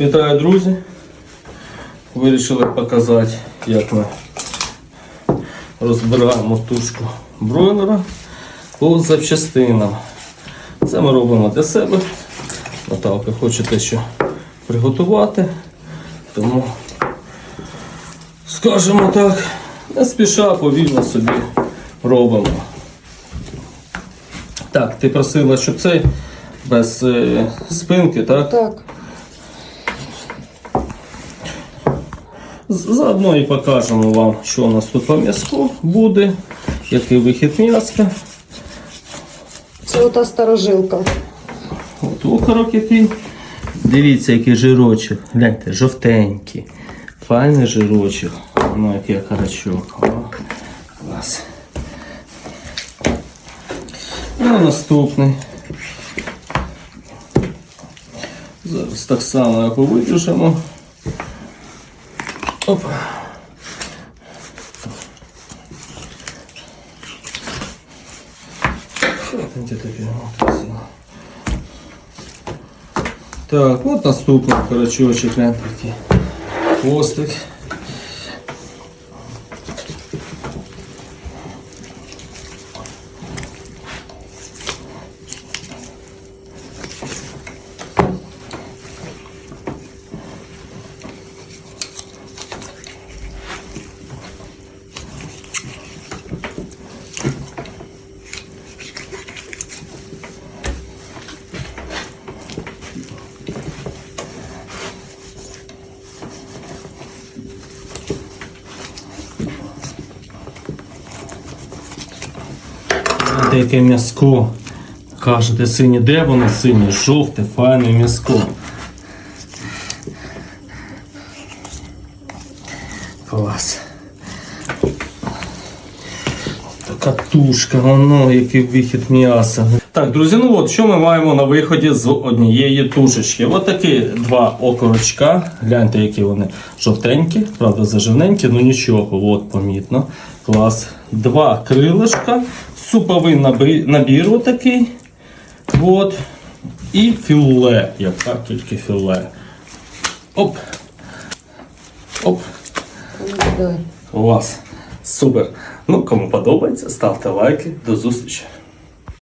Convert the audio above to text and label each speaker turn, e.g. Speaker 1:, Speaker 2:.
Speaker 1: Вітаю, друзі! Вирішили показати, як ми розбираємо тушку бройлера по запчастинам. Це ми робимо для себе. Наталка хоче те, що приготувати. Тому, скажімо так, не спіша, повільно собі робимо. Так, ти просила, щоб цей без е, спинки, так?
Speaker 2: Так.
Speaker 1: Заодно і покажемо вам, що у нас тут по м'язку буде, який вихід м'язка.
Speaker 2: Це ота старожилка.
Speaker 1: От окорок який. Дивіться, який жирочок. Гляньте, жовтенький. Файний жирочок. Ну, який окорочок. О, клас. Ну, наступний. Зараз так само його видержимо. Опа. Где таке? От, ось. Так, от наступний карачочок, гляньте такий. Хвостик. Яке м'язко. Кажете, сині, де воно синє? Жовте, файне м'язко. Клас. Така тушка, воно, який вихід м'яса. Так, друзі, ну от що ми маємо на виході з однієї тушечки. От такі два окорочка. Гляньте, які вони жовтенькі, правда, заживненькі, ну нічого, от помітно. Клас. Два крилишка, суповий набір, набір отакий. От. І філе, яка тільки філе. Оп. Оп. Клас. Супер. Ну, кому подобається, ставте лайки. До зустрічі.